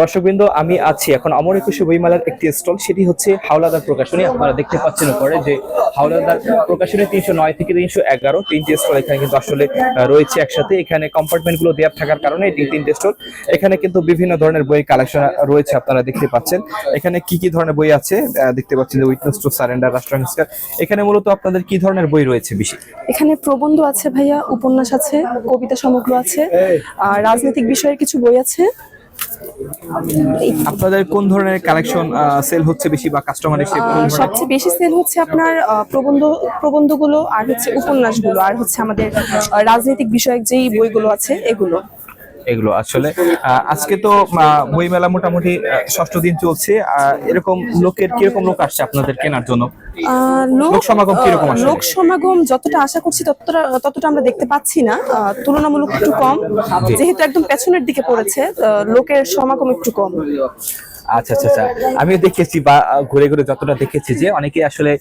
দর্শকবৃন্দ আমি আছি এখন অমর একুশে বইমেলার একটি স্টল সেটি হচ্ছে হাওলাদার প্রকাশনী। আপনারা দেখতে পাচ্ছেন উপরে যে হাওলাদার প্রকাশনী তিনশো নয় থেকে তিনশো এগারো তিনটি স্টল এখানে কিন্তু আসলে রয়েছে একসাথে। এখানে কম্পার্টমেন্টগুলো দেওয়া থাকার কারণে এটি তিনটে স্টল। এখানে কিন্তু বিভিন্ন ধরনের বই কালেকশন রয়েছে আপনারা দেখতে পাচ্ছেন। এখানে কি কি ধরনের বই আছে? আহ, দেখতে পাচ্ছেন যে উইটনেস টু সারেন্ডার রাষ্ট্র সংস্কার এখানে মূলত আপনাদের কি ধরনের বই রয়েছে বেশি এখানে প্রবন্ধ আছে ভাইয়া উপন্যাস আছে কবিতা সমগ্র আছে আর রাজনৈতিক বিষয়ের কিছু বই আছে। আপনাদের কোন ধরনের কালেকশন সেল হচ্ছে বেশি বা কাস্টমার এসে সবচেয়ে বেশি সেল হচ্ছে আপনার প্রবন্ধ প্রবন্ধগুলো আর হচ্ছে উপন্যাসগুলো আর হচ্ছে আমাদের রাজনৈতিক বিষয়ক যেই বইগুলো আছে এগুলো। এগুলো আসলে। আজকে তো বই বইমেলা মোটামুটি ষষ্ঠ দিন চলছে। এরকম লোকের কীরকম লোক আসছে আপনাদের কেনার জন্য? লোক সমাগম কীরকম লোক সমাগম যতটা আশা করছি ততটা ততটা আমরা দেখতে পাচ্ছি না। তুলনামূলক একটু কম। যেহেতু একদম পেছনের দিকে পড়েছে লোকের সমাগম একটু কম। আচ্ছা আচ্ছা আচ্ছা। আমিও দেখেছি বা ঘুরে ঘুরে যতটা দেখেছি যে অনেকে আসলে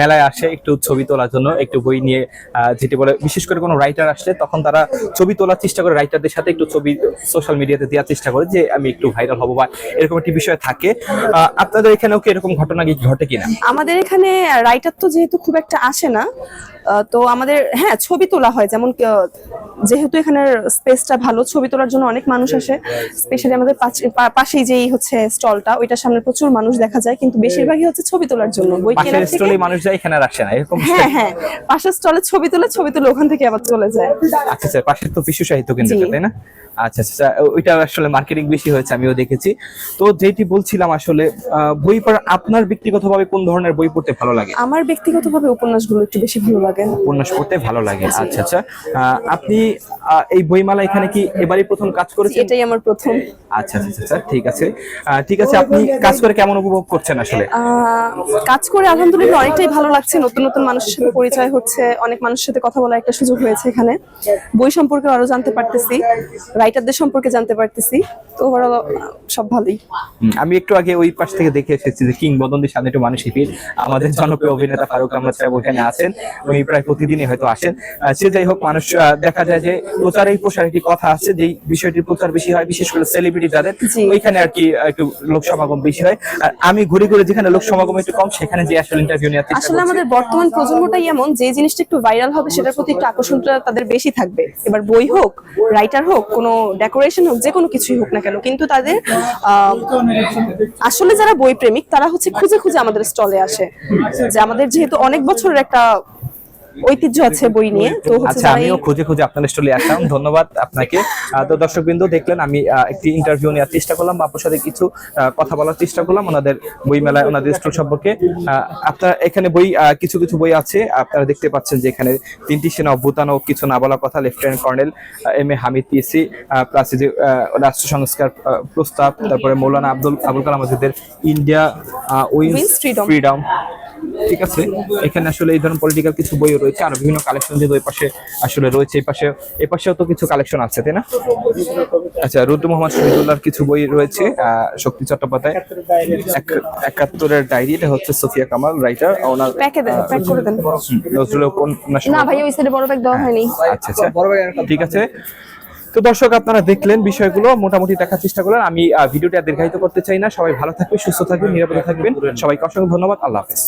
মেলায় আসে একটু ছবি তোলার জন্য, একটু বই নিয়ে যেটি বলে বিশেষ করে কোনো রাইটার আসলে তখন তারা ছবি তোলার চেষ্টা করে রাইটারদের সাথে একটু ছবি সোশ্যাল মিডিয়াতে দেওয়ার চেষ্টা করে যে আমি একটু ভাইরাল হব বা এরকম একটি বিষয় থাকে। আপনাদের এখানেও কি এরকম ঘটনা কি ঘটে কিনা? আমাদের এখানে রাইটার তো যেহেতু খুব একটা আসে না তো আমাদের হ্যাঁ ছবি তোলা হয়। যেমন যেহেতু এখানের স্পেসটা ভালো, ছবি তোলার জন্য অনেক মানুষ আসে। স্পেশালি আমাদের পাশেই যেই হচ্ছে স্টলটা ওইটার সামনে প্রচুর মানুষ দেখা যায় কিন্তু বেশিরভাগই হচ্ছে ছবি তোলার জন্য। বই কেনার স্টলে মানুষ যায় এখানে আসে না এরকম হ্যাঁ হ্যাঁ। পাশের স্টলে ছবি তোলে ছবি তুলে ওখান থেকে আবার চলে যায়। আচ্ছা আচ্ছা পাশের তো বিশ্ব সাহিত্য কেন্দ্র তাই না? আচ্ছা আচ্ছা আচ্ছা, ওইটা আসলে মার্কেটিং বেশি হয়েছে আমিও দেখেছি। তো যেটি বলছিলাম আসলে বই পড়া আপনার ব্যক্তিগতভাবে কোন ধরনের বই পড়তে ভালো লাগে? আমার ব্যক্তিগতভাবে উপন্যাসগুলো একটু বেশি ভালো লাগে। উপন্যাস পড়তে ভালো লাগে আচ্ছা আচ্ছা। আপনি এই বইমালা এখানে কি এবারই প্রথম কাজ করেছেন? এটাই আমার প্রথম। আচ্ছা আচ্ছা আচ্ছা ঠিক আছে। ঠিক আছে আপনি কাজ করে কেমন উপভোগ করছেন আসলে? কাজ করে আলহামদুলিল্লাহ অনেকটাই ভালো লাগছে। নতুন নতুন মানুষের সাথে পরিচয় হচ্ছে অনেক মানুষের সাথে কথা বলার একটা সুযোগ হয়েছে এখানে। বই সম্পর্কে আরও জানতে পারতেছি রাইটারদের সম্পর্কে জানতে পারতেছি। তো ওভারঅল সব ভালোই। আমি একটু আগে ওই পাশ থেকে দেখে এসেছি যে কিংবদন্তি সামনে একটু মানুষ ভিড়। আমাদের জনপ্রিয় অভিনেতা ফারুক রহমান সাহেব ওখানে আছেন। উনি প্রায় প্রতিদিনই হয়তো আসেন। সে যাই হোক মানুষ দেখা যায় যে প্রচার এই প্রসার একটি কথা আছে যে বিষয়টির প্রচার বেশি হয় বিশেষ করে সেলিব্রিটি যাদের জি। ওইখানে আর কি একটু লোক সমাগম বেশি হয়। আর আমি ঘুরে ঘুরে যেখানে লোক সমাগম একটু কম সেখানে যে আসলে ইন্টারভিউ নেওয়ার চেষ্টা আসলে আমাদের বর্তমান প্রজন্মটাই এমন যে জিনিসটা একটু ভাইরাল হবে সেটার প্রতি একটু আকর্ষণটা তাদের বেশি থাকবে। এবার বই হোক রাইটার হোক কোনো ডেকোরেশন হোক যে কোনো কিছুই হোক না কেন কিন্তু তাদের আহ, আসলে যারা বই প্রেমিক তারা হচ্ছে খুঁজে খুঁজে আমাদের স্টলে আসে। যে আমাদের যেহেতু অনেক বছরের একটা ঐতিহ্য আছে বই নিয়ে। তো হচ্ছে আচ্ছা আমিও খুঁজে খুঁজে আপনার স্টলে আসলাম। ধন্যবাদ আপনাকে। তো দর্শক বিন্দু দেখলেন আমি একটি ইন্টারভিউ নেওয়ার চেষ্টা করলাম বা আপনার সাথে কিছু কথা বলার চেষ্টা করলাম ওনাদের বই মেলায় ওনাদের স্টল সম্পর্কে। আপনার এখানে বই কিছু কিছু বই আছে। আপনারা দেখতে পাচ্ছেন যে এখানে তিনটি সেনা অভ্যুত্থান ও কিছু না বলা কথা lieutenant colonel M A Hamid PSC plus যে রাষ্ট্র সংস্কার প্রস্তাব তারপরে মৌলানা আব্দুল আবুল কালাম আজাদের ইন্ডিয়া উইন্স ফ্রিডম ঠিক আছে? এখানে আসলে এই ধরনের পলিটিক্যাল কিছু বইও রয়েছে আর বিভিন্ন কালেকশন যে ওই পাশে আসলে রয়েছে এই পাশে এই পাশেও তো কিছু কালেকশন আছে তাই না? আচ্ছা রুদ্র মোহাম্মদ শহীদুল্লাহর কিছু বই রয়েছে শক্তি চট্টোপাধ্যায়। একাত্তরের ডায়েরি এটা হচ্ছে সোফিয়া কামাল রাইটার ওনার প্যাকে দেন প্যাক করে দেন। নজরুল উপন্যাস না ভাই ওই সাইডে বড় ব্যাগ দেওয়া হয়নি। আচ্ছা আচ্ছা। ঠিক আছে। তো দর্শক আপনারা দেখলেন বিষয়গুলো মোটামুটি দেখার চেষ্টা করলেন আমি ভিডিওটা দীর্ঘায়িত করতে চাই না। সবাই ভালো থাকবেন সুস্থ থাকবেন নিরাপদে থাকবেন। সবাইকে অসংখ্য ধন্যবাদ। আল্লাহ হাফেজ।